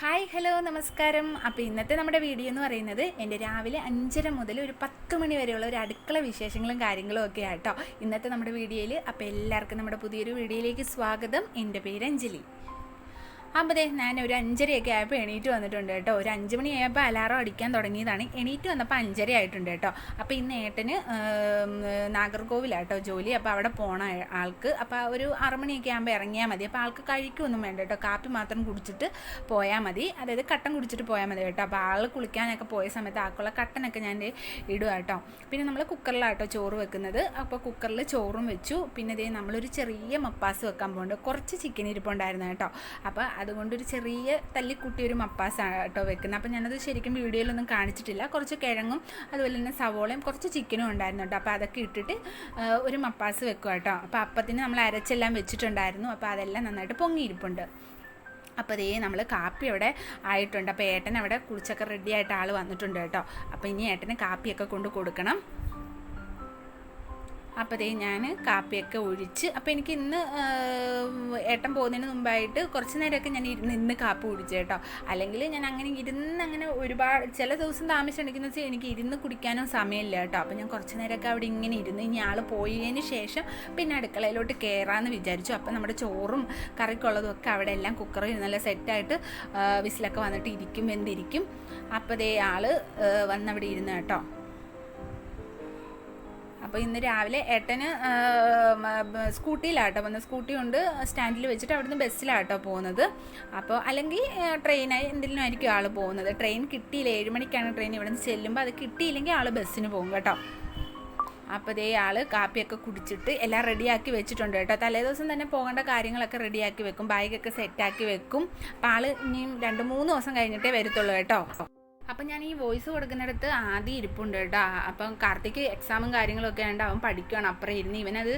Hi hello നമസ്കാരം. അപ്പോൾ ഇന്നത്തെ നമ്മുടെ വീഡിയോ എന്ന് പറയുന്നത് എന്റെ രാവിലെ അഞ്ചര മുതൽ ഒരു പത്ത് മണി വരെയുള്ള ഒരു അടുക്കള വിശേഷങ്ങളും കാര്യങ്ങളും ഒക്കെ ആട്ടോ. ഇന്നത്തെ നമ്മുടെ വീഡിയോയിൽ അപ്പോൾ എല്ലാവർക്കും നമ്മുടെ പുതിയൊരു വീഡിയോയിലേക്ക് സ്വാഗതം. എന്റെ പേര് അഞ്ജലി. അപ്പോൾ ഞാൻ ഒരു അഞ്ചരയൊക്കെ ആയപ്പോൾ എണീറ്റ് വന്നിട്ടുണ്ട് കേട്ടോ. ഒരു അഞ്ച് മണി ആയപ്പോൾ അലാറം അടിക്കാൻ തുടങ്ങിയതാണ്. എണീറ്റ് വന്നപ്പോൾ അഞ്ചര ആയിട്ടുണ്ട് കേട്ടോ. അപ്പോൾ ഇന്ന് ഏട്ടന് നാഗർകോവിലാണ് നാഗർകോവിലാട്ടോ ജോലി. അപ്പോൾ അവിടെ പോണ ആൾക്ക് അപ്പോൾ ഒരു ആറ് മണിയൊക്കെ ആകുമ്പോൾ ഇറങ്ങിയാൽ മതി. അപ്പോൾ ആൾക്ക് കഴിക്കൊന്നും വേണ്ട കേട്ടോ. കാപ്പി മാത്രം കുടിച്ചിട്ട് പോയാൽ മതി. അതായത് കട്ടൻ കുടിച്ചിട്ട് പോയാൽ മതി കേട്ടോ. അപ്പോൾ ആൾ കുളിക്കാനൊക്കെ പോയ സമയത്ത് ആൾക്കുള്ള കട്ടനൊക്കെ ഞാൻ ഇടുക കേട്ടോ. പിന്നെ നമ്മൾ കുക്കറിലാട്ടോ ചോറ് വെക്കുന്നത്. അപ്പോൾ കുക്കറിൽ ചോറും വെച്ചു. പിന്നെ ഇതേ നമ്മളൊരു ചെറിയ മപ്പാസ് വെക്കാൻ പോകുന്നുണ്ട് കുറച്ച് ചിക്കൻ ഇരിപ്പുണ്ടായിരുന്നു കേട്ടോ. അപ്പോൾ അതുകൊണ്ടൊരു ചെറിയ തല്ലിക്കുട്ടി ഒരു മപ്പാസാണ് കേട്ടോ വെക്കുന്നത് അപ്പോൾ ഞാനത് ശരിക്കും വീഡിയോയിലൊന്നും കാണിച്ചിട്ടില്ല. കുറച്ച് കിഴങ്ങും അതുപോലെ തന്നെ സവോളയും കുറച്ച് ചിക്കനും ഉണ്ടായിരുന്നു കേട്ടോ. അപ്പോൾ അതൊക്കെ ഇട്ടിട്ട് ഒരു മപ്പാസ് വെക്കുക കേട്ടോ. അപ്പോൾ അപ്പത്തിന് നമ്മൾ അരച്ചെല്ലാം വെച്ചിട്ടുണ്ടായിരുന്നു. അപ്പോൾ അതെല്ലാം നന്നായിട്ട് പൊങ്ങിയിരിപ്പുണ്ട്. അപ്പോൾ ദേ നമ്മൾ കാപ്പി അവിടെ ആയിട്ടുണ്ട്. അപ്പോൾ ഏട്ടൻ അവിടെ കുളിച്ചൊക്കെ റെഡി ആയിട്ട് ആൾ വന്നിട്ടുണ്ട് കേട്ടോ. അപ്പോൾ ഇനി ഏട്ടന് കാപ്പിയൊക്കെ കൊണ്ട് കൊടുക്കണം. അപ്പോൾ ദേ ഞാൻ കാപ്പിയൊക്കെ ഒഴിച്ച് അപ്പോൾ എനിക്ക് ഇന്ന് ഏട്ടൻ പോകുന്നതിന് മുമ്പായിട്ട് കുറച്ച് നേരമൊക്കെ ഞാൻ ഇരുന്ന് ഇന്ന് കാപ്പി കുടിച്ചു കേട്ടോ. അല്ലെങ്കിൽ ഞാൻ അങ്ങനെ ഇരുന്ന് അങ്ങനെ ഒരുപാട് ചില ദിവസം താമസിച്ചുണ്ടെങ്കിൽ വെച്ചാൽ എനിക്ക് ഇരുന്ന് കുടിക്കാനും സമയമില്ല കേട്ടോ. അപ്പോൾ ഞാൻ കുറച്ച് നേരമൊക്കെ അവിടെ ഇങ്ങനെ ഇരുന്ന് ഇനി ആൾ പോയതിന് ശേഷം പിന്നെ അടുക്കളയിലോട്ട് കയറാമെന്ന് വിചാരിച്ചു. അപ്പോൾ നമ്മുടെ ചോറും കറിക്കുള്ളതും ഒക്കെ അവിടെ എല്ലാം കുക്കറിൽ നല്ല സെറ്റായിട്ട് വിസിലൊക്കെ വന്നിട്ട് ഇരിക്കും എന്തിരിക്കും അപ്പോൾ ദേ ആൾ വന്നവിടെ ഇരുന്ന് കേട്ടോ. അപ്പോൾ ഇന്ന് രാവിലെ ഏട്ടന് സ്കൂട്ടിയിലാട്ടോ വന്നത് സ്കൂട്ടി കൊണ്ട് സ്റ്റാൻഡിൽ വെച്ചിട്ട് അവിടുന്ന് ബസ്സിലാട്ടോ പോകുന്നത്. അപ്പോൾ അല്ലെങ്കിൽ ട്രെയിനായി എന്തെങ്കിലും ആയിരിക്കും ആൾ പോകുന്നത്. ട്രെയിൻ കിട്ടിയില്ല ഏഴ് മണിക്കാണ് ട്രെയിൻ ഇവിടെ നിന്ന് ചെല്ലുമ്പോൾ അത് കിട്ടിയില്ലെങ്കിൽ ആൾ ബസ്സിന് പോകും കേട്ടോ. അപ്പോൾ ദേ ആൾ കാപ്പിയൊക്കെ കുടിച്ചിട്ട് എല്ലാം റെഡിയാക്കി വെച്ചിട്ടുണ്ട് കേട്ടോ. തലേ ദിവസം തന്നെ പോകേണ്ട കാര്യങ്ങളൊക്കെ റെഡിയാക്കി വെക്കും. ബാഗൊക്കെ സെറ്റാക്കി വെക്കും. അപ്പോൾ ആൾ ഇനിയും രണ്ട് മൂന്ന് ദിവസം കഴിഞ്ഞിട്ടേ വരത്തുള്ളൂ കേട്ടോ. അപ്പം ഞാൻ ഈ വോയിസ് കൊടുക്കുന്നിടത്ത് ആദ്യം ഇരിപ്പുണ്ട് കേട്ടോ. അപ്പം കാർത്തിക്ക് എക്സാമും കാര്യങ്ങളൊക്കെ ഉണ്ട് അവൻ പഠിക്കുകയാണ് അപ്പുറം ഇരുന്ന് ഇവനത്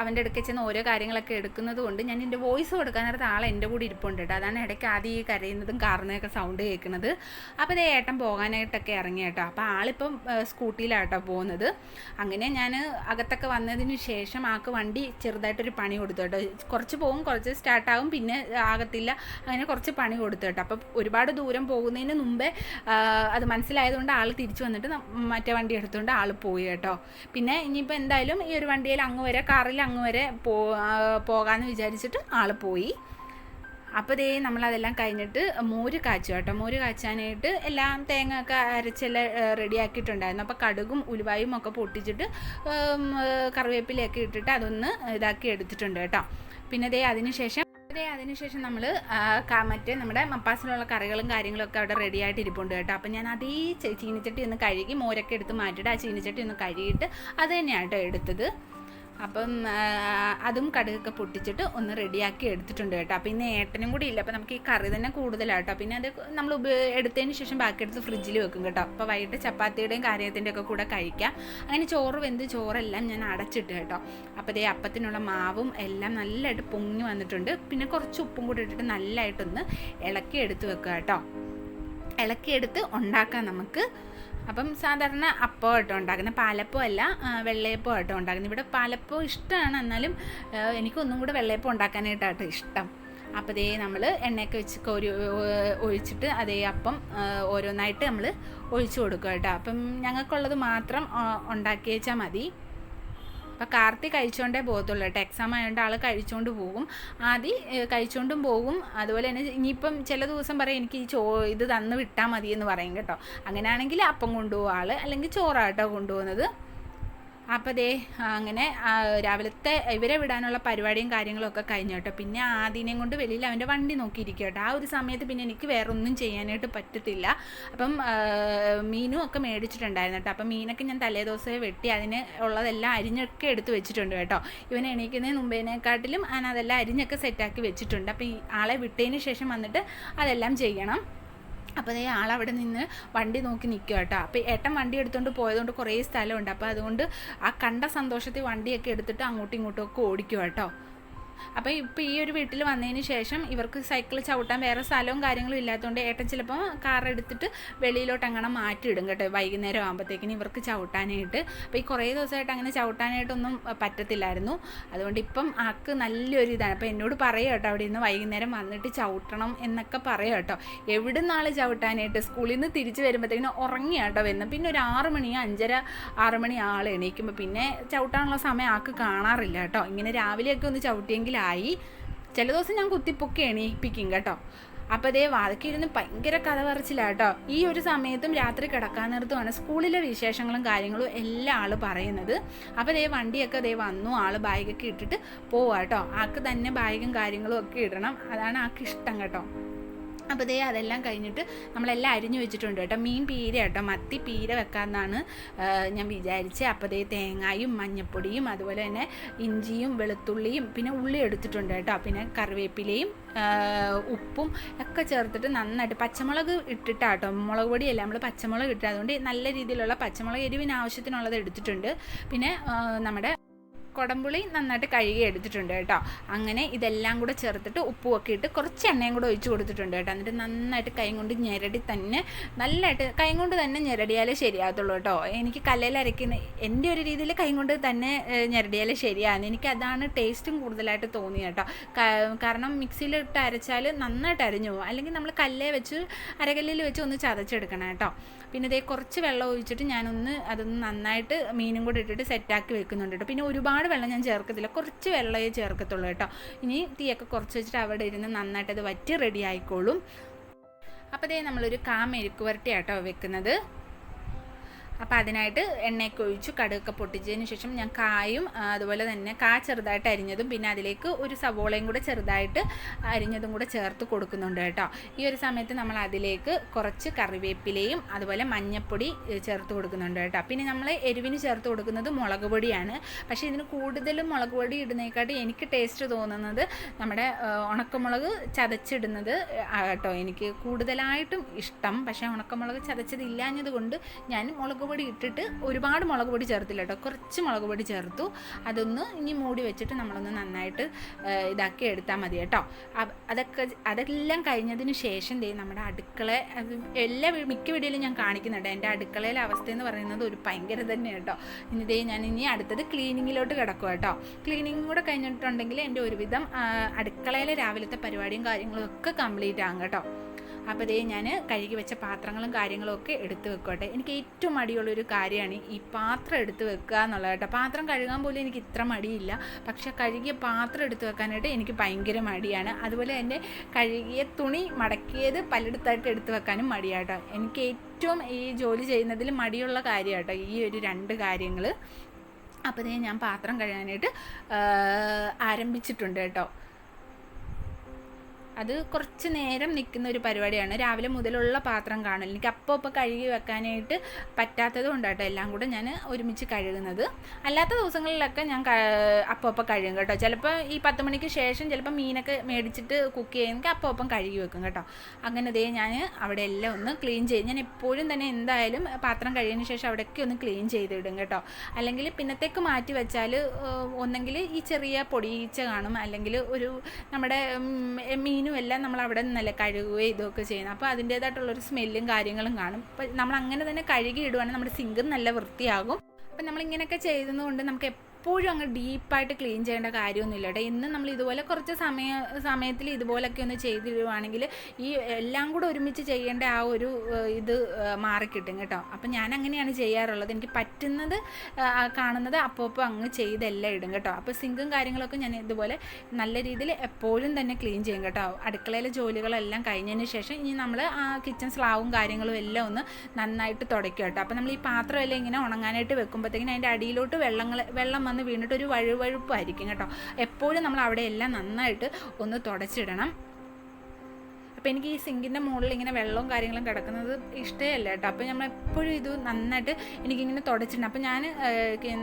അവന്റെ ഇടയ്ക്ക് ചെന്ന് ഓരോ കാര്യങ്ങളൊക്കെ എടുക്കുന്നത് കൊണ്ട് ഞാൻ എന്റെ വോയിസ് കൊടുക്കാൻ നേരത്ത് ആൾ എന്റെ കൂടെ ഇരിപ്പുണ്ട് കേട്ടോ. അതാണ് ഇടയ്ക്ക് ആദ്യം ഈ കരയുന്നതും കാറുന്നതൊക്കെ സൗണ്ട് കേൾക്കുന്നത്. അപ്പോൾ ഇതേ ഏട്ടൻ പോകാനായിട്ടൊക്കെ ഇറങ്ങി കേട്ടോ. അപ്പോൾ ആളിപ്പം സ്കൂട്ടിയിലാട്ടോ പോകുന്നത്. അങ്ങനെ ഞാൻ അകത്തൊക്കെ വന്നതിന് ശേഷം ആൾക്ക് വണ്ടി ചെറുതായിട്ടൊരു പണി കൊടുത്തു കേട്ടോ. കുറച്ച് പോകും കുറച്ച് സ്റ്റാർട്ടാകും പിന്നെ ആകത്തില്ല. അങ്ങനെ കുറച്ച് പണി കൊടുത്തു കേട്ടോ. അപ്പോൾ ഒരുപാട് ദൂരം പോകുന്നതിന് മുമ്പേ അത് മനസ്സിലായതുകൊണ്ട് ആൾ തിരിച്ചു വന്നിട്ട് മറ്റേ വണ്ടി എടുത്തുകൊണ്ട് ആൾ പോയി കേട്ടോ. പിന്നെ ഇനിയിപ്പോൾ എന്തായാലും ഈ ഒരു വണ്ടിയിൽ അങ്ങ് വരെ കാറിൽ അങ്ങ് വരെ പോകാമെന്ന് വിചാരിച്ചിട്ട് ആൾ പോയി. അപ്പോൾ ദേ നമ്മളതെല്ലാം കഴിഞ്ഞിട്ട് മോര് കാച്ചു കേട്ടോ. മോര് കാച്ചാനായിട്ട് എല്ലാം തേങ്ങ ഒക്കെ അരച്ചെല്ലാം റെഡി ആക്കിയിട്ടുണ്ടായിരുന്നു അപ്പോൾ കടുകും ഉലുവായും ഒക്കെ പൊട്ടിച്ചിട്ട് കറിവേപ്പിലയൊക്കെ ഇട്ടിട്ട് അതൊന്ന് ഇതാക്കി എടുത്തിട്ടുണ്ട് കേട്ടോ. പിന്നെ ദേ അതിന് ശേഷം അതിനുശേഷം നമ്മൾ മറ്റേ നമ്മുടെ മപ്പാസിലുള്ള കറികളും കാര്യങ്ങളും ഒക്കെ അവിടെ റെഡി ആയിട്ട് ഇരിപ്പുണ്ട് കേട്ടോ. അപ്പം ഞാൻ അതേ ചീനിച്ചട്ടി ഒന്ന് കഴുകി മോരൊക്കെ എടുത്ത് മാറ്റിയിട്ട് ആ ചീനിച്ചട്ടി ഒന്ന് കഴുകിയിട്ട് അത് തന്നെയാണ് കേട്ടോ എടുത്തത്. അപ്പം അതും കടുകൊക്കെ പൊട്ടിച്ചിട്ട് ഒന്ന് റെഡിയാക്കി എടുത്തിട്ടുണ്ട് കേട്ടോ. അപ്പം ഇന്ന് ഏട്ടനും കൂടി ഇല്ല. അപ്പം നമുക്ക് ഈ കറി തന്നെ കൂടുതലാട്ടോ പിന്നെ അത് നമ്മൾ എടുത്തതിന് ശേഷം ബാക്കി എടുത്ത് ഫ്രിഡ്ജിൽ വെക്കും കേട്ടോ. അപ്പോൾ വൈകിട്ട് ചപ്പാത്തിയുടെയും കാര്യത്തിന്റെ ഒക്കെ കൂടെ കഴിക്കാം. അങ്ങനെ ചോറ് വെന്ത് ചോറെല്ലാം ഞാൻ അടച്ചിട്ട് കേട്ടോ. അപ്പോൾ ദേ അപ്പത്തിനുള്ള മാവും എല്ലാം നല്ലതായിട്ട് പൊങ്ങി വന്നിട്ടുണ്ട്. പിന്നെ കുറച്ച് ഉപ്പും കൂടി ഇട്ടിട്ട് നല്ലതായിട്ടൊന്ന് ഇളക്കി എടുത്ത് വെക്കുക കേട്ടോ. ഇളക്കിയെടുത്ത് ഉണ്ടാക്കാം നമുക്ക്. അപ്പം സാധാരണ അപ്പം ആട്ടോ ഉണ്ടാക്കുന്നത് പാലപ്പം അല്ല വെള്ളയപ്പം ആട്ടോ ഉണ്ടാക്കുന്നത് ഇവിടെ പാലപ്പം ഇഷ്ടമാണ് എന്നാലും എനിക്കൊന്നും കൂടെ വെള്ളയപ്പം ഉണ്ടാക്കാനായിട്ടാട്ടോ ഇഷ്ടം. അപ്പോൾ ദേ നമ്മൾ എണ്ണയൊക്കെ വെച്ച് കോരി ഒഴിച്ചിട്ട് അതേ അപ്പം ഓരോന്നായിട്ട് നമ്മൾ ഒഴിച്ചു കൊടുക്കുക കേട്ടോ അപ്പം ഞങ്ങൾക്കുള്ളത് മാത്രം ഉണ്ടാക്കി വെച്ചാൽ മതി. അപ്പോൾ കാർത്തി കഴിച്ചുകൊണ്ടേ പോകത്തുള്ളൂ കേട്ടോ. എക്സാം ആയതുകൊണ്ട് ആൾ കഴിച്ചുകൊണ്ട് പോകും. ആദ്യം കഴിച്ചുകൊണ്ടും പോകും. അതുപോലെ തന്നെ ഇനിയിപ്പം ചില ദിവസം പറയും എനിക്ക് ഈ ചോ ഇത് തന്ന് വിട്ടാൽ മതി എന്ന് പറയും കേട്ടോ. അങ്ങനെയാണെങ്കിൽ അപ്പം കൊണ്ടുപോകും ആൾ അല്ലെങ്കിൽ ചോറാട്ടോ കൊണ്ടുപോകുന്നത്. അപ്പോൾ ദേ അങ്ങനെ രാവിലത്തെ ഇവരെ വിടാനുള്ള പരിപാടിയും കാര്യങ്ങളൊക്കെ കഴിഞ്ഞ കേട്ടോ. പിന്നെ ആദ്യനെയും കൊണ്ട് വെളിയിൽ അവന്റെ വണ്ടി നോക്കിയിരിക്കും കേട്ടോ. ആ ഒരു സമയത്ത് പിന്നെ എനിക്ക് വേറെ ഒന്നും ചെയ്യാനായിട്ട് പറ്റത്തില്ല. അപ്പം മീനും ഒക്കെ മേടിച്ചിട്ടുണ്ടായിരുന്നു കേട്ടോ. അപ്പം മീനൊക്കെ ഞാൻ തലേ ദിവസമേ വെട്ടി അതിന് ഉള്ളതെല്ലാം അരിഞ്ഞൊക്കെ എടുത്ത് വെച്ചിട്ടുണ്ട് കേട്ടോ. ഇവൻ എണീക്കുന്നതിന് മുമ്പേനെക്കാട്ടിലും ഞാൻ അതെല്ലാം അരിഞ്ഞൊക്കെ സെറ്റാക്കി വെച്ചിട്ടുണ്ട്. അപ്പോൾ ഈ ആളെ വിട്ടതിന് ശേഷം വന്നിട്ട് അതെല്ലാം ചെയ്യണം. അപ്പോൾ ഈ ആളവിടെ നിന്ന് വണ്ടി നോക്കി നിൽക്കുക കേട്ടോ അപ്പോൾ ഏട്ടൻ വണ്ടി എടുത്തുകൊണ്ട് പോയതുകൊണ്ട് കുറേ സ്ഥലമുണ്ട്. അപ്പോൾ അതുകൊണ്ട് ആ കണ്ട സന്തോഷത്തിൽ വണ്ടിയൊക്കെ എടുത്തിട്ട് അങ്ങോട്ടും ഇങ്ങോട്ടും ഒക്കെ ഓടിക്കുക കേട്ടോ അപ്പോൾ ഇപ്പോൾ ഈ ഒരു വീട്ടിൽ വന്നതിന് ശേഷം ഇവർക്ക് സൈക്കിൾ ചവിട്ടാൻ വേറെ സ്ഥലവും കാര്യങ്ങളും ഇല്ലാത്തതുകൊണ്ട് ഏട്ടൻ ചിലപ്പോൾ കാർ എടുത്തിട്ട് വെളിയിലോട്ട് അങ്ങനെ മാറ്റിയിടും കേട്ടോ. വൈകുന്നേരം ആകുമ്പോഴത്തേക്കിന് ഇവർക്ക് ചവിട്ടാനായിട്ട്. അപ്പോൾ ഈ കുറേ ദിവസമായിട്ട് അങ്ങനെ ചവിട്ടാനായിട്ടൊന്നും പറ്റത്തില്ലായിരുന്നു. അതുകൊണ്ട് ഇപ്പം ആൾക്ക് നല്ലൊരു ഇതാണ്. അപ്പോൾ എന്നോട് പറയുക കേട്ടോ അവിടെ നിന്ന് വൈകുന്നേരം വന്നിട്ട് ചവിട്ടണം എന്നൊക്കെ പറയുക കേട്ടോ. എവിടെ നിന്നാൾ ചവിട്ടാനായിട്ട്? സ്കൂളിൽ നിന്ന് തിരിച്ച് വരുമ്പോഴത്തേക്കിന് ഉറങ്ങി കേട്ടോ വരുന്നത് പിന്നെ ഒരു ആറ് മണി അഞ്ചര ആറ് മണി ആൾ എണീക്കുമ്പോൾ പിന്നെ ചവിട്ടാനുള്ള സമയം ആൾക്ക് കാണാറില്ല കേട്ടോ. ഇങ്ങനെ രാവിലെയൊക്കെ ഒന്ന് ചവിട്ടിയെങ്കിലായി ചില ദിവസം ഞാൻ കുത്തിപ്പൊക്കി എണീപ്പിക്കും കേട്ടോ. അപ്പോൾ അതേ വാതൊക്കെ ഇരുന്ന് ഭയങ്കര കഥ പറച്ചില്ല കേട്ടോ. ഈ ഒരു സമയത്തും രാത്രി കിടക്കാൻ നിർത്തുമാണ് സ്കൂളിലെ വിശേഷങ്ങളും കാര്യങ്ങളും എല്ലാ ആൾ പറയുന്നത്. അപ്പോൾ അതേ വണ്ടിയൊക്കെ അതേ വന്നു. ആൾ ബാഗൊക്കെ ഇട്ടിട്ട് പോവാ കേട്ടോ. ആൾക്ക് തന്നെ ബാഗും കാര്യങ്ങളും ഒക്കെ ഇടണം. അതാണ് ആൾക്ക് ഇഷ്ടം കേട്ടോ. അപ്പോൾ ദേ അതെല്ലാം കഴിഞ്ഞിട്ട് നമ്മളെല്ലാം അരിഞ്ഞു വെച്ചിട്ടുണ്ട് കേട്ടോ. മീൻ പീര കേട്ടോ. മത്തി പീര വെക്കാമെന്നാണ് ഞാൻ വിചാരിച്ചത് അപ്പോൾ ദേ തേങ്ങായും മഞ്ഞപ്പൊടിയും അതുപോലെ തന്നെ ഇഞ്ചിയും വെളുത്തുള്ളിയും പിന്നെ ഉള്ളി എടുത്തിട്ടുണ്ട് കേട്ടോ. പിന്നെ കറിവേപ്പിലയും ഉപ്പും ഒക്കെ ചേർത്തിട്ട് നന്നായിട്ട് പച്ചമുളക് ഇട്ടിട്ടാട്ടോ മുളക് പൊടിയല്ല നമ്മൾ പച്ചമുളക് ഇട്ടത്. അതുകൊണ്ട് നല്ല രീതിയിലുള്ള പച്ചമുളക് എരിവിന് ആവശ്യത്തിനുള്ളത് എടുത്തിട്ടുണ്ട്. പിന്നെ നമ്മുടെ കുടംപുളി നന്നായിട്ട് കഴുകി എടുത്തിട്ടുണ്ട് കേട്ടോ. അങ്ങനെ ഇതെല്ലാം കൂടെ ചേർത്തിട്ട് ഉപ്പ് ഒക്കെ ഇട്ട് കുറച്ച് എണ്ണയും കൂടെ ഒഴിച്ച് കൊടുത്തിട്ടുണ്ട് കേട്ടോ. എന്നിട്ട് നന്നായിട്ട് കൈ കൊണ്ട് ഞെരടി തന്നെ നല്ലതായിട്ട് കൈ കൊണ്ട് തന്നെ ഞെരടിയാലേ ശരിയാകത്തുള്ളൂ കേട്ടോ. എനിക്ക് കല്ലിൽ അരയ്ക്കുന്ന എന്റെ ഒരു രീതിയിൽ കൈ കൊണ്ട് തന്നെ ഞെരടിയാലേ ശരിയാണ് എനിക്ക് അതാണ് ടേസ്റ്റും കൂടുതലായിട്ട് തോന്നി കേട്ടോ. കാരണം മിക്സിയിലിട്ട് അരച്ചാൽ നന്നായിട്ട് അരഞ്ഞു പോകും. അല്ലെങ്കിൽ നമ്മൾ കല്ലേ വെച്ച് അരകല്ലിൽ വെച്ച് ഒന്ന് ചതച്ചെടുക്കണം കേട്ടോ. പിന്നെ ഇതേ കുറച്ച് വെള്ളം ഒഴിച്ചിട്ട് ഞാനൊന്ന് അതൊന്ന് നന്നായിട്ട് മീനും കൂടെ ഇട്ടിട്ട് സെറ്റാക്കി വെക്കുന്നുണ്ട് കേട്ടോ. പിന്നെ ഒരുപാട് വെള്ളം ഞാൻ ചേർക്കത്തില്ല. കുറച്ച് വെള്ളമേ ചേർക്കത്തുള്ളൂ കേട്ടോ. ഇനി തീയൊക്കെ കുറച്ച് വെച്ചിട്ട് അവിടെ ഇരുന്ന് നന്നായിട്ട് അത് വറ്റി റെഡി ആയിക്കോളും. അപ്പോൾ ഇതേ നമ്മളൊരു കാ മെഴുക്കുവരട്ടിയാട്ടോ വരട്ടി വെക്കുന്നത്. അപ്പോൾ അതിനായിട്ട് എണ്ണയൊക്കെ ഒഴിച്ചു കടുകൊക്കെ പൊട്ടിച്ചതിന് ശേഷം ഞാൻ കായും അതുപോലെ തന്നെ കാ ചെറുതായിട്ട് അരിഞ്ഞതും പിന്നെ അതിലേക്ക് ഒരു സവോളയും കൂടെ ചെറുതായിട്ട് അരിഞ്ഞതും കൂടെ ചേർത്ത് കൊടുക്കുന്നുണ്ട് കേട്ടോ. ഈ ഒരു സമയത്ത് നമ്മൾ അതിലേക്ക് കുറച്ച് കറിവേപ്പിലയും അതുപോലെ മഞ്ഞപ്പൊടി ചേർത്ത് കൊടുക്കുന്നുണ്ട് കേട്ടോ. പിന്നെ നമ്മൾ എരിവിന് ചേർത്ത് കൊടുക്കുന്നത് മുളക് പൊടിയാണ്. പക്ഷേ ഇതിന് കൂടുതലും മുളക് പൊടി ഇടുന്നതിനെക്കാട്ടി എനിക്ക് ടേസ്റ്റ് തോന്നുന്നത് നമ്മുടെ ഉണക്കമുളക് ചതച്ചിടുന്നത് കേട്ടോ. എനിക്ക് കൂടുതലായിട്ടും ഇഷ്ടം. പക്ഷേ ഉണക്കമുളക് ചതച്ചത് ഇല്ലാഞ്ഞത് കൊണ്ട് ഞാൻ മുളക് പൊടി ഇട്ടിട്ട് ഒരുപാട് മുളക് പൊടി ചേർത്തില്ല കേട്ടോ. കുറച്ച് മുളക് പൊടി ചേർത്തു. അതൊന്ന് ഇനി മൂടി വെച്ചിട്ട് നമ്മളൊന്ന് നന്നായിട്ട് ഇതാക്കി എടുത്താൽ മതി കേട്ടോ. അതൊക്കെ അതെല്ലാം കഴിഞ്ഞതിന് ശേഷം ദേ നമ്മുടെ അടുക്കള എല്ലാ മിക്ക വീഡിയോയിലും ഞാൻ കാണിക്കുന്നുണ്ട്. എന്റെ അടുക്കളയിലെ അവസ്ഥ എന്ന് പറയുന്നത് ഒരു ഭയങ്കര തന്നെ കേട്ടോ. ഇനി ദേ ഞാൻ ഇനി അടുത്തത് ക്ലീനിങ്ങിലോട്ട് കിടക്കും കേട്ടോ. ക്ലീനിങ് കൂടെ കഴിഞ്ഞിട്ടുണ്ടെങ്കിൽ എന്റെ ഒരുവിധം അടുക്കളയിലെ രാവിലത്തെ പരിപാടിയും കാര്യങ്ങളും ഒക്കെ കംപ്ലീറ്റ് ആകും കേട്ടോ. അപ്പോൾ ഇതേ ഞാൻ കഴുകി വെച്ച പാത്രങ്ങളും കാര്യങ്ങളും ഒക്കെ എടുത്തു വെക്കോട്ടെ. എനിക്ക് ഏറ്റവും മടിയുള്ളൊരു കാര്യമാണ് ഈ പാത്രം എടുത്ത് വെക്കുക എന്നുള്ളത് കേട്ടോ. പാത്രം കഴുകാൻ പോലും എനിക്ക് ഇത്ര മടിയില്ല. പക്ഷെ കഴുകിയ പാത്രം എടുത്ത് വെക്കാനായിട്ട് എനിക്ക് ഭയങ്കര മടിയാണ്. അതുപോലെ തന്നെ കഴുകിയ തുണി മടക്കിയത് പലയിടത്തായിട്ട് എടുത്ത് വെക്കാനും മടിയാട്ടോ എനിക്ക് ഏറ്റവും ഈ ജോലി ചെയ്യുന്നതിൽ മടിയുള്ള കാര്യമാട്ടോ ഈ ഒരു രണ്ട് കാര്യങ്ങൾ അപ്പോൾ ഞാൻ പാത്രം കഴുകാനായിട്ട് ആരംഭിച്ചിട്ടുണ്ട് കേട്ടോ. അത് കുറച്ച് നേരം നിൽക്കുന്ന ഒരു പരിപാടിയാണ്. രാവിലെ മുതലുള്ള പാത്രം കാണും എനിക്ക് അപ്പോൾ അപ്പോൾ കഴുകി വെക്കാനായിട്ട് പറ്റാത്തത് കൊണ്ടാട്ടോ എല്ലാം കൂടെ ഞാൻ ഒരുമിച്ച് കഴുകുന്നത്. അല്ലാത്ത ദിവസങ്ങളിലൊക്കെ ഞാൻ അപ്പോൾ അപ്പോൾ കഴുകും കേട്ടോ. ചിലപ്പോൾ ഈ പത്ത് മണിക്ക് ശേഷം ചിലപ്പോൾ മീനൊക്കെ മേടിച്ചിട്ട് കുക്ക് ചെയ്യുമെങ്കിൽ അപ്പോൾ അപ്പം കഴുകി വെക്കും കേട്ടോ. അങ്ങനെ ദേ ഞാൻ അവിടെ എല്ലാം ഒന്ന് ക്ലീൻ ചെയ്യും ഞാൻ എപ്പോഴും തന്നെ എന്തായാലും പാത്രം കഴിയുന്ന ശേഷം അവിടെയൊക്കെ ഒന്ന് ക്ലീൻ ചെയ്തിടും കേട്ടോ. അല്ലെങ്കിൽ പിന്നത്തേക്ക് മാറ്റി വെച്ചാൽ ഒന്നെങ്കിൽ ഈ ചെറിയ പൊടിയീച്ച കാണും. അല്ലെങ്കിൽ ഒരു നമ്മുടെ ഉം, മീനും എല്ലാം നമ്മൾ അവിടെ നിന്നല്ലേ കഴുകുകയും ഇതൊക്കെ ചെയ്യുന്നത്. അപ്പോൾ അതിന്റേതായിട്ടുള്ളൊരു സ്മെല്ലും കാര്യങ്ങളും കാണും. അപ്പം നമ്മൾ അങ്ങനെ തന്നെ കഴുകി ഇടുവാണെങ്കിൽ നമ്മുടെ സിങ്കും നല്ല വൃത്തിയാകും. അപ്പം നമ്മളിങ്ങനെയൊക്കെ ചെയ്യുന്നതുകൊണ്ട് നമുക്ക് എപ്പോഴും അങ്ങ് ഡീപ്പായിട്ട് ക്ലീൻ ചെയ്യേണ്ട കാര്യമൊന്നുമില്ല കേട്ടോ. ഇന്ന് നമ്മൾ ഇതുപോലെ കുറച്ച് സമയ സമയത്തിൽ ഇതുപോലൊക്കെ ഒന്ന് ചെയ്തിടുവാണെങ്കിൽ ഈ എല്ലാം കൂടെ ഒരുമിച്ച് ചെയ്യേണ്ട ആ ഒരു ഇത് മാറിക്കിട്ടും കേട്ടോ. അപ്പം ഞാൻ അങ്ങനെയാണ് ചെയ്യാറുള്ളത്. എനിക്ക് പറ്റുന്നത് കാണുന്നത് അപ്പോൾ അപ്പോൾ അങ്ങ് ചെയ്തെല്ലാം ഇടും കേട്ടോ. അപ്പോൾ സിങ്കും കാര്യങ്ങളൊക്കെ ഞാൻ ഇതുപോലെ നല്ല രീതിയിൽ എപ്പോഴും തന്നെ ക്ലീൻ ചെയ്യും കേട്ടോ. അടുക്കളയിലെ ജോലികളെല്ലാം കഴിഞ്ഞതിന് ശേഷം ഇനി നമ്മൾ ആ കിച്ചൺ സ്ലാവും കാര്യങ്ങളും എല്ലാം ഒന്ന് നന്നായിട്ട് തുടയ്ക്കും കേട്ടോ. അപ്പോൾ നമ്മൾ ഈ പാത്രമെല്ലാം ഇങ്ങനെ ഉണങ്ങാനായിട്ട് വെക്കുമ്പോഴത്തേക്കിനും അതിന്റെ അടിയിലോട്ട് വെള്ളങ്ങൾ വെള്ളം വന്ന് വീണിട്ട് ഒരു വഴുവഴുപ്പായിരിക്കും കേട്ടോ. എപ്പോഴും നമ്മൾ അവിടെ എല്ലാം നന്നായിട്ട് ഒന്ന് തുടച്ചിടണം. അപ്പോൾ എനിക്ക് ഈ സിങ്കിന്റെ മുകളിൽ ഇങ്ങനെ വെള്ളവും കാര്യങ്ങളും കിടക്കുന്നത് ഇഷ്ടമല്ല കേട്ടോ. അപ്പോൾ നമ്മൾ എപ്പോഴും ഇത് നന്നായിട്ട് എനിക്കിങ്ങനെ തുടച്ചിട്ടുണ്ട് അപ്പോൾ ഞാൻ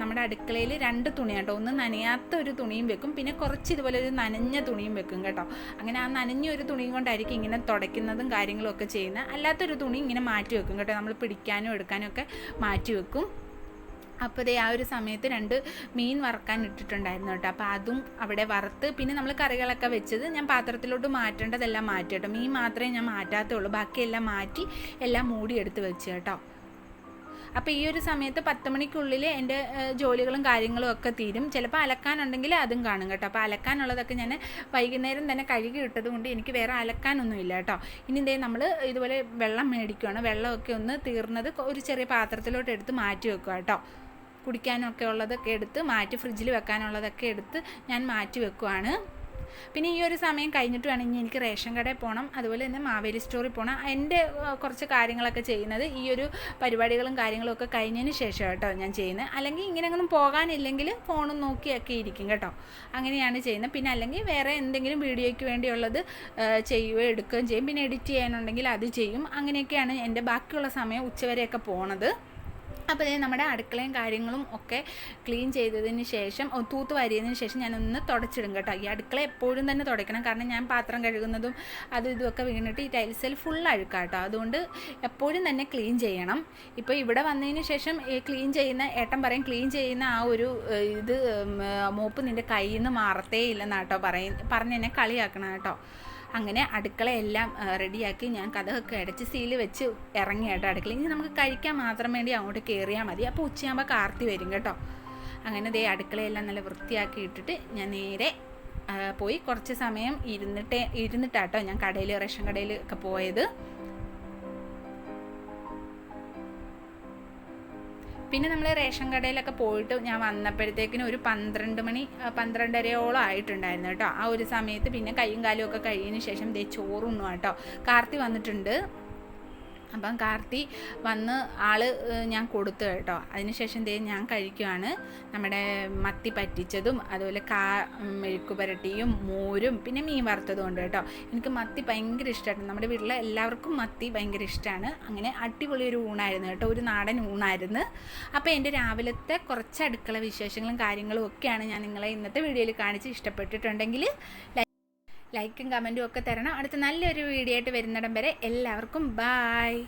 നമ്മുടെ അടുക്കളയിൽ രണ്ട് തുണി കേട്ടോ. ഒന്ന് നനയാത്ത ഒരു തുണിയും വെക്കും. പിന്നെ കുറച്ച് ഇതുപോലെ ഒരു നനഞ്ഞ തുണിയും വെക്കും കേട്ടോ. അങ്ങനെ ആ നനഞ്ഞ ഒരു തുണിയും കൊണ്ടായിരിക്കും ഇങ്ങനെ തുടയ്ക്കുന്നതും കാര്യങ്ങളും ഒക്കെ ചെയ്യുന്നത്. അല്ലാത്തൊരു തുണി ഇങ്ങനെ മാറ്റി വെക്കും കേട്ടോ. നമ്മൾ പിടിക്കാനും എടുക്കാനും ഒക്കെ മാറ്റി വെക്കും. അപ്പോൾ ദേ ആ ഒരു സമയത്ത് രണ്ട് മീൻ വറക്കാൻ ഇട്ടിട്ടുണ്ടായിരുന്നു കേട്ടോ. അപ്പോൾ അതും അവിടെ വറുത്ത് പിന്നെ നമ്മൾ കറികളൊക്കെ വെച്ചത് ഞാൻ പാത്രത്തിലോട്ട് മാറ്റേണ്ടതെല്ലാം മാറ്റി കേട്ടോ. മീൻ മാത്രമേ ഞാൻ മാറ്റാത്തുള്ളൂ. ബാക്കിയെല്ലാം മാറ്റി എല്ലാം മൂടിയെടുത്ത് വെച്ച് കേട്ടോ. അപ്പോൾ ഈ ഒരു സമയത്ത് പത്ത് മണിക്കുള്ളിൽ എന്റെ ജോലികളും കാര്യങ്ങളും ഒക്കെ തീരും. ചിലപ്പോൾ അലക്കാനുണ്ടെങ്കിൽ അതും കാണും കേട്ടോ. അപ്പോൾ അലക്കാനുള്ളതൊക്കെ ഞാൻ വൈകുന്നേരം തന്നെ കഴുകി ഇട്ടത് കൊണ്ട് എനിക്ക് വേറെ അലക്കാനൊന്നുമില്ല കേട്ടോ. ഇനി ഇതേ നമ്മൾ ഇതുപോലെ വെള്ളം മേടിക്കുകയാണ് വെള്ളമൊക്കെ ഒന്ന് തീർന്നത് ഒരു ചെറിയ പാത്രത്തിലോട്ട് എടുത്ത് മാറ്റി വെക്കുക കേട്ടോ. കുടിക്കാനൊക്കെ ഉള്ളതൊക്കെ എടുത്ത് മാറ്റി ഫ്രിഡ്ജിൽ വെക്കാനുള്ളതൊക്കെ എടുത്ത് ഞാൻ മാറ്റി വെക്കുവാണ്. പിന്നെ ഈ ഒരു സമയം കഴിഞ്ഞിട്ട് വേണമെങ്കിൽ എനിക്ക് റേഷൻ കടയിൽ പോകണം അതുപോലെ തന്നെ മാവേലി സ്റ്റോറിൽ പോകണം എന്റെ കുറച്ച് കാര്യങ്ങളൊക്കെ ചെയ്യുന്നത് ഈ ഒരു പരിപാടികളും കാര്യങ്ങളും ഒക്കെ കഴിഞ്ഞതിന് ശേഷം കേട്ടോ ഞാൻ ചെയ്യുന്നത്. അല്ലെങ്കിൽ ഇങ്ങനെ ഇങ്ങനെയൊന്നും പോകാനില്ലെങ്കിൽ ഫോണും നോക്കിയൊക്കെ ഇരിക്കും കേട്ടോ. അങ്ങനെയാണ് ചെയ്യുന്നത്. പിന്നെ അല്ലെങ്കിൽ വേറെ എന്തെങ്കിലും വീഡിയോയ്ക്ക് വേണ്ടിയുള്ളത് ചെയ്യുകയോ എടുക്കുകയും ചെയ്യും. പിന്നെ എഡിറ്റ് ചെയ്യാനുണ്ടെങ്കിൽ അത് ചെയ്യും. അങ്ങനെയൊക്കെയാണ് എന്റെ ബാക്കിയുള്ള സമയം ഉച്ചവരെയൊക്കെ പോണത്. അപ്പോൾ ഞാൻ നമ്മുടെ അടുക്കളയും കാര്യങ്ങളും ഒക്കെ ക്ലീൻ ചെയ്തതിന് ശേഷം തൂത്ത് വാരിയതിന് ശേഷം ഞാനൊന്ന് തുടച്ചിടും കേട്ടോ. ഈ അടുക്കള എപ്പോഴും തന്നെ തുടയ്ക്കണം. കാരണം ഞാൻ പാത്രം കഴുകുന്നതും അതും ഇതുമൊക്കെ വീണിട്ട് ഈ ടൈൽസിൽ ഫുൾ അഴുക്കാം കേട്ടോ. അതുകൊണ്ട് എപ്പോഴും തന്നെ ക്ലീൻ ചെയ്യണം. ഇപ്പോൾ ഇവിടെ വന്നതിന് ശേഷം ഈ ക്ലീൻ ചെയ്യുന്ന ഏട്ടൻ പറയും ക്ലീൻ ചെയ്യുന്ന ആ ഒരു ഇത് മോപ്പ് നിന്റെ കയ്യിൽ നിന്ന് മാറത്തേ ഇല്ലെന്നാട്ടോ പറയും പറഞ്ഞ് എന്നെ കളിയാക്കണം കേട്ടോ. അങ്ങനെ അടുക്കളയെല്ലാം റെഡിയാക്കി ഞാൻ കഥകൊക്കെ അടച്ച് സീൽ വെച്ച് ഇറങ്ങി കേട്ടോ അടുക്കള ഇനി നമുക്ക് കഴിക്കാൻ മാത്രം വേണ്ടി അങ്ങോട്ട് കയറിയാൽ മതി. അപ്പോൾ ഉച്ചയാകുമ്പോൾ കാർത്തി വരും കേട്ടോ. അങ്ങനെ ദേ അടുക്കളയെല്ലാം നല്ല വൃത്തിയാക്കി ഇട്ടിട്ട് ഞാൻ നേരെ പോയി കുറച്ച് സമയം ഇരുന്നിട്ടേ ഇരുന്നിട്ടാട്ടോ ഞാൻ കടയിൽ റേഷൻ കടയിൽ ഒക്കെ പോയത്. പിന്നെ നമ്മൾ റേഷൻ കടയിലൊക്കെ പോയിട്ട് ഞാൻ വന്നപ്പോഴത്തേക്കിനും ഒരു പന്ത്രണ്ട് മണി പന്ത്രണ്ടരയോളം ആയിട്ടുണ്ടായിരുന്നു കേട്ടോ. ആ ഒരു സമയത്ത് പിന്നെ കൈയും കാലും ഒക്കെ കഴിയുന്ന ശേഷം ദേ ചോറുണ്ണു കേട്ടോ. കാർത്തി വന്നിട്ടുണ്ട്. അപ്പം കാർത്തി വന്ന് ഏഹ്, ഞാൻ കൊടുത്തു കേട്ടോ. അതിനുശേഷം ദേ ഞാൻ കഴിക്കുവാണ്. നമ്മുടെ മത്തി പറ്റിച്ചതും അതുപോലെ കാ മെഴുക്ക് പുരട്ടിയും മോരും പിന്നെ മീൻ വറുത്തതും ഉണ്ട് കേട്ടോ. എനിക്ക് മത്തി ഭയങ്കര ഇഷ്ടമായിരുന്നു നമ്മുടെ വീട്ടിലെ എല്ലാവർക്കും മത്തി ഭയങ്കര ഇഷ്ടമാണ് അങ്ങനെ അടിപൊളി ഒരു ഊണായിരുന്നു കേട്ടോ. ഒരു നാടൻ ഊണായിരുന്നു. അപ്പോൾ എന്റെ രാവിലത്തെ കുറച്ച് അടുക്കള വിശേഷങ്ങളും കാര്യങ്ങളും ഒക്കെയാണ് ഞാൻ നിങ്ങളെ ഇന്നത്തെ വീഡിയോയിൽ കാണിച്ച് ഇഷ്ടപ്പെട്ടിട്ടുണ്ടെങ്കിൽ ലൈക്കും കമന്റും ഒക്കെ തരണം. അടുത്ത നല്ലൊരു വീഡിയോ ആയിട്ട് വരുന്നിടം വരെ എല്ലാവർക്കും ബായ്